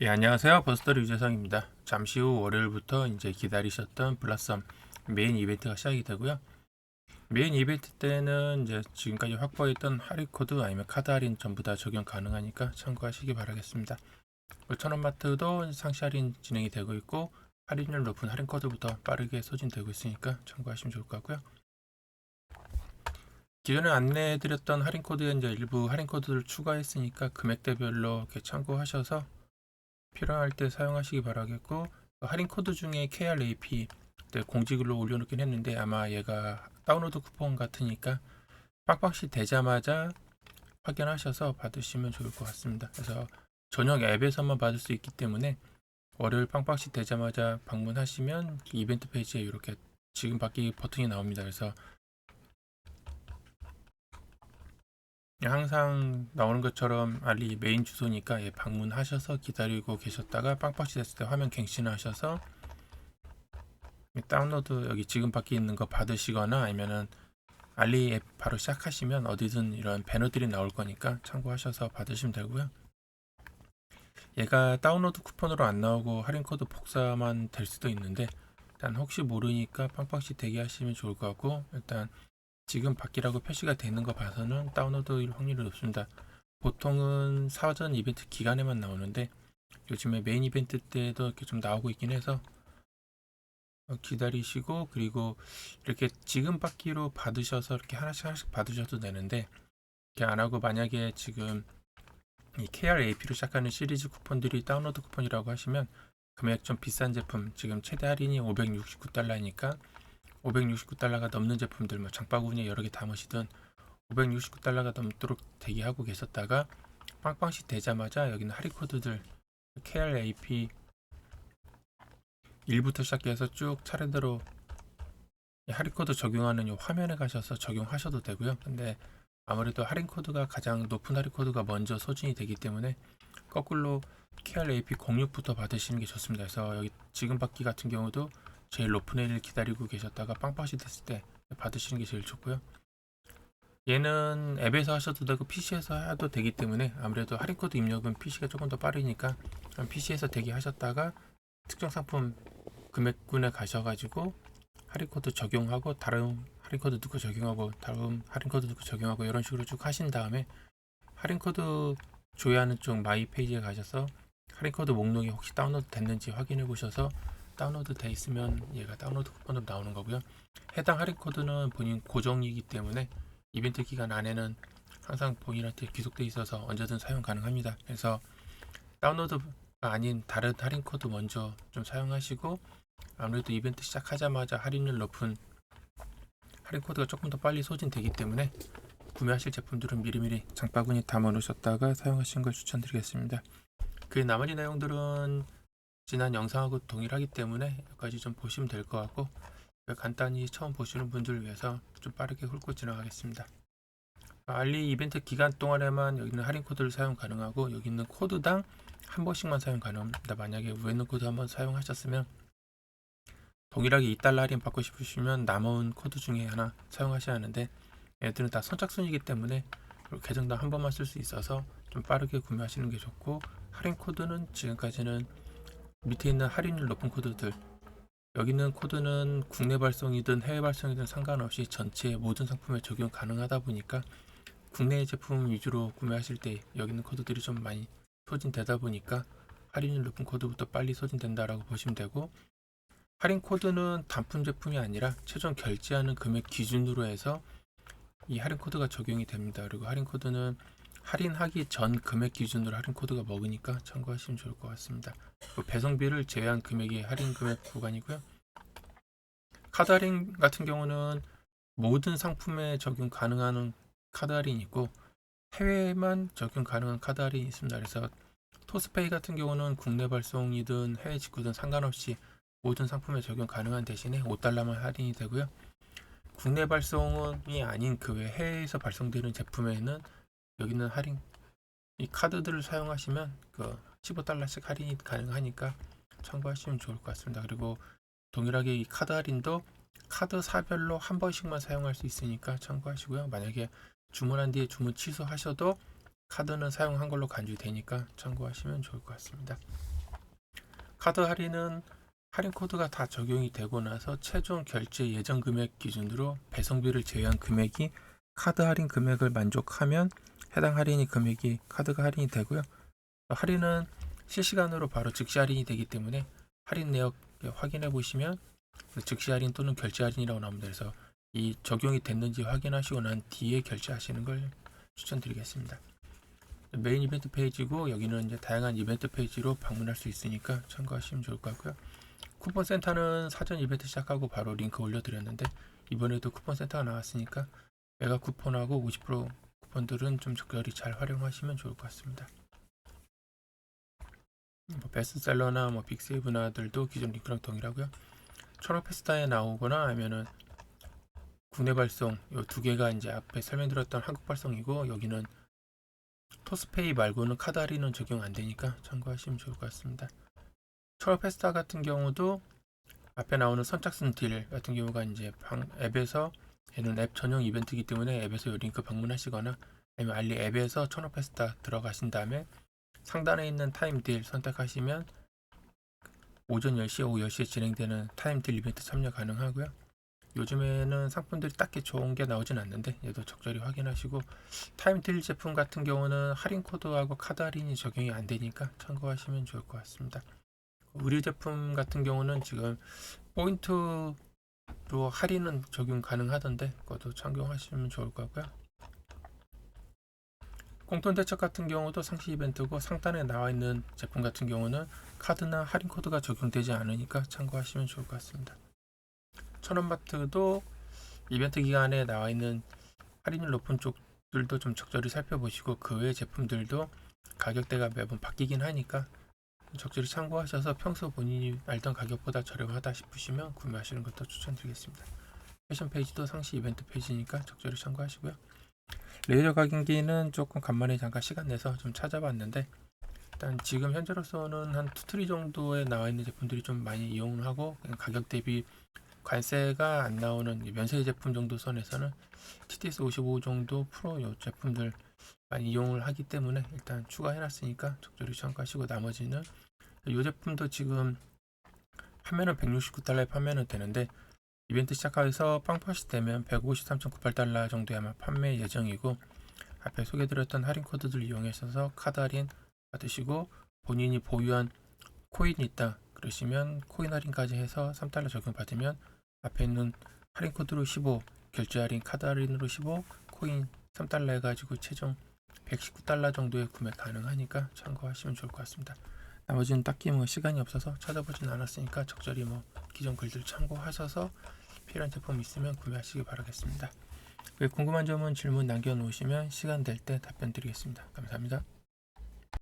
예, 안녕하세요. 버스터리 유재상입니다. 잠시 후 월요일부터 이제 기다리셨던 블라썸 메인 이벤트가 시작이 되고요. 메인 이벤트 때는 이제 지금까지 확보했던 할인 코드 아니면 카드 할인 전부 다 적용 가능하니까 참고하시기 바라겠습니다. 천원마트도 상시 할인 진행이 되고 있고 할인율 높은 할인 코드부터 빠르게 소진되고 있으니까 참고하시면 좋을 것 같고요. 기존에 안내해드렸던 할인 코드에 이제 일부 할인 코드를 추가했으니까 금액대별로 이렇게 참고하셔서 필요할 때 사용하시기 바라겠고 그 할인 코드 중에 KRAP 네, 공지글로 올려놓긴 했는데 아마 얘가 다운로드 쿠폰 같으니까 빡빡시 되자마자 확인하셔서 받으시면 좋을 것 같습니다. 그래서 저녁 앱에서만 받을 수 있기 때문에 월요일 빵빵시 되자마자 방문하시면 이벤트 페이지에 이렇게 지금 받기 버튼이 나옵니다. 그래서 항상 나오는 것처럼 알리 메인 주소니까 예, 방문하셔서 기다리고 계셨다가 빵빵시 됐을 때 화면 갱신하셔서 이 다운로드 여기 지금 밖에 있는 거 받으시거나 아니면은 알리 앱 바로 시작하시면 어디든 이런 배너들이 나올 거니까 참고하셔서 받으시면 되고요. 얘가 다운로드 쿠폰으로 안 나오고 할인 코드 복사만 될 수도 있는데 일단 혹시 모르니까 빵빵시 대기하시면 좋을 것 같고 일단 지금 받기라고 표시가 되는 거 봐서는 다운로드일 확률이 높습니다. 보통은 사전 이벤트 기간에만 나오는데 요즘에 메인 이벤트 때도 이렇게 좀 나오고 있긴 해서 어, 기다리시고 그리고 이렇게 지금 받기로 받으셔서 이렇게 하나씩 하나씩 받으셔도 되는데 이렇게 안 하고 만약에 지금 이 KRAP로 시작하는 시리즈 쿠폰들이 다운로드 쿠폰이라고 하시면 금액 좀 비싼 제품 지금 최대 할인이 569달러니까 569달러가 넘는 제품들 뭐 장바구니에 여러 개 담으시든 569달러가 넘도록 대기하고 계셨다가 빵빵시 되자마자 여기는 할인 코드들 KRAP 1부터 시작해서 쭉 차례대로 이 할인 코드 적용하는 이 화면에 가셔서 적용하셔도 되고요. 근데 아무래도 할인 코드가 가장 높은 할인 코드가 먼저 소진이 되기 때문에 거꾸로 KRAP 06부터 받으시는 게 좋습니다. 그래서 여기 지금 받기 같은 경우도 제일 높은 애를 기다리고 계셨다가 빵빵시 됐을 때 받으시는 게 제일 좋고요. 얘는 앱에서 하셔도 되고 PC에서 해도 되기 때문에 아무래도 할인 코드 입력은 PC가 조금 더 빠르니까 PC에서 대기하셨다가 특정 상품 금액군에 가셔가지고 할인 코드 적용하고 다른 할인 코드 넣고 적용하고 다음 할인 코드 넣고 적용하고 이런 식으로 쭉 하신 다음에 할인 코드 조회하는 쪽 마이 페이지에 가셔서 할인 코드 목록이 혹시 다운로드 됐는지 확인해 보셔서 다운로드 돼 있으면 얘가 다운로드 쿠폰으로 나오는 거고요. 해당 할인 코드는 본인 고정이기 때문에 이벤트 기간 안에는 항상 본인한테 귀속돼 있어서 언제든 사용 가능합니다. 그래서 다운로드가 아닌 다른 할인 코드 먼저 좀 사용하시고 아무래도 이벤트 시작하자마자 할인율 높은 할인 코드가 조금 더 빨리 소진되기 때문에 구매하실 제품들은 미리미리 장바구니 담아 놓으셨다가 사용하시는 걸 추천드리겠습니다. 그 나머지 내용들은 지난 영상하고 동일하기 때문에 여기까지 좀 보시면 될 것 같고 간단히 처음 보시는 분들을 위해서 좀 빠르게 훑고 지나가겠습니다. 알리 이벤트 기간 동안에만 여기는 할인 코드를 사용 가능하고 여기 있는 코드당 한 번씩만 사용 가능합니다. 만약에 위에 있는 코드 한번 사용하셨으면 동일하게 2달러 할인 받고 싶으시면 남은 코드 중에 하나 사용하셔야 하는데 얘들은 다 선착순이기 때문에 계정당 한 번만 쓸 수 있어서 좀 빠르게 구매하시는 게 좋고 할인 코드는 지금까지는 밑에 있는 할인율 높은 코드들 여기 있는 코드는 국내 발송이든 해외 발송이든 상관없이 전체 모든 상품에 적용 가능하다 보니까 국내 제품 위주로 구매하실 때 여기 있는 코드들이 좀 많이 소진되다 보니까 할인율 높은 코드부터 빨리 소진된다라고 보시면 되고 할인 코드는 단품 제품이 아니라 최종 결제하는 금액 기준으로 해서 이 할인 코드가 적용이 됩니다. 그리고 할인 코드는 할인하기 전 금액 기준으로 할인 코드가 먹으니까 참고하시면 좋을 것 같습니다. 그 배송비를 제외한 금액이 할인 금액 구간이고요. 카드 할인 같은 경우는 모든 상품에 적용 가능한 카드 할인이 있고 해외에만 적용 가능한 카드 할인이 있습니다. 그래서 토스페이 같은 경우는 국내 발송이든 해외 직구든 상관없이 모든 상품에 적용 가능한 대신에 5달러만 할인이 되고요. 국내 발송이 아닌 그 외 해외에서 발송되는 제품에는 여기는 할인 이 카드들을 사용하시면 그 15달러씩 할인이 가능하니까 참고하시면 좋을 것 같습니다. 그리고 동일하게 이 카드 할인도 카드 사별로 한 번씩만 사용할 수 있으니까 참고하시고요. 만약에 주문한 뒤에 주문 취소하셔도 카드는 사용한 걸로 간주되니까 참고하시면 좋을 것 같습니다. 카드 할인은 할인 코드가 다 적용이 되고 나서 최종 결제 예정 금액 기준으로 배송비를 제외한 금액이 카드 할인 금액을 만족하면 해당 할인이 금액이 카드가 할인이 되고요. 할인은 실시간으로 바로 즉시 할인이 되기 때문에 할인 내역 확인해 보시면 그 즉시 할인 또는 결제 할인이라고 나옵니다. 그래서 이 적용이 됐는지 확인하시고 난 뒤에 결제하시는 걸 추천드리겠습니다. 메인 이벤트 페이지고 여기는 이제 다양한 이벤트 페이지로 방문할 수 있으니까 참고하시면 좋을 것 같고요. 쿠폰 센터는 사전 이벤트 시작하고 바로 링크 올려드렸는데 이번에도 쿠폰 센터가 나왔으니까 메가 쿠폰하고 50% 쿠폰들은 좀 적절히 잘 활용하시면 좋을 것 같습니다. 뭐 베스트셀러나 뭐 빅세이브나들도 기존 링크랑 동일하고요. 천원 페스타에 나오거나 아니면은 국내 발송 요두 개가 이제 앞에 설명드렸던 한국 발송이고 여기는 토스페이 말고는 할인은 적용 안 되니까 참고하시면 좋을 것 같습니다. 천원 페스타 같은 경우도 앞에 나오는 선착순 딜 같은 경우가 이제 방, 앱에서 얘는 앱 전용 이벤트이기 때문에 앱에서 요 링크 방문하시거나 아니면 알리 앱에서 천원 페스타 들어가신 다음에 상단에 있는 타임 딜 선택하시면 오전 10시, 오후 10시에 진행되는 타임 딜 이벤트 참여 가능하고요. 요즘에는 상품들이 딱히 좋은 게 나오진 않는데 얘도 적절히 확인하시고 타임 딜 제품 같은 경우는 할인 코드하고 카드 할인이 적용이 안 되니까 참고하시면 좋을 것 같습니다. 의류 제품 같은 경우는 지금 포인트 로 할인은 적용 가능하던데 그것도 참고하시면 좋을 것 같고요. 공통 대책 같은 경우도 상시 이벤트고 상단에 나와 있는 제품 같은 경우는 카드나 할인 코드가 적용되지 않으니까 참고하시면 좋을 것 같습니다. 천원마트도 이벤트 기간에 나와 있는 할인율 높은 쪽들도 좀 적절히 살펴보시고 그 외 제품들도 가격대가 매번 바뀌긴 하니까 적절히 참고하셔서 평소 본인이 알던 가격보다 저렴하다 싶으시면 구매하시는 것도 추천드리겠습니다. 패션 페이지도 상시 이벤트 페이지니까 적절히 참고하시고요. 레이저 각인기는 조금 간만에 잠깐 시간 내서 좀 찾아봤는데 일단 지금 현재로서는 한 투트리 정도에 나와 있는 제품들이 좀 많이 이용을 하고 가격 대비 관세가 안 나오는 이 면세 제품 정도 선에서는 TTS 55 정도 프로 요 제품들 많이 이용을 하기 때문에 일단 추가해놨으니까 적절히 참고하시고 나머지는 이 제품도 지금 판매는 169달러에 판매는 되는데 이벤트 시작해서 빵퍼시 되면 153.98달러 정도에 아마 판매 예정이고 앞에 소개드렸던 할인 코드들 이용하셔서 카드 할인 받으시고 본인이 보유한 코인이 있다 그러시면 코인 할인까지 해서 3달러 적용 받으면 앞에 있는 할인 코드로 15 결제 할인 카드 할인으로 15 코인 3달러 해가지고 최종 119달러 정도에 구매 가능하니까 참고하시면 좋을 것 같습니다. 나머지는 딱히 뭐 시간이 없어서 찾아보진 않았으니까 적절히 뭐 기존 글들 참고하셔서 필요한 제품 있으면 구매하시기 바라겠습니다. 궁금한 점은 질문 남겨놓으시면 시간 될 때 답변 드리겠습니다. 감사합니다.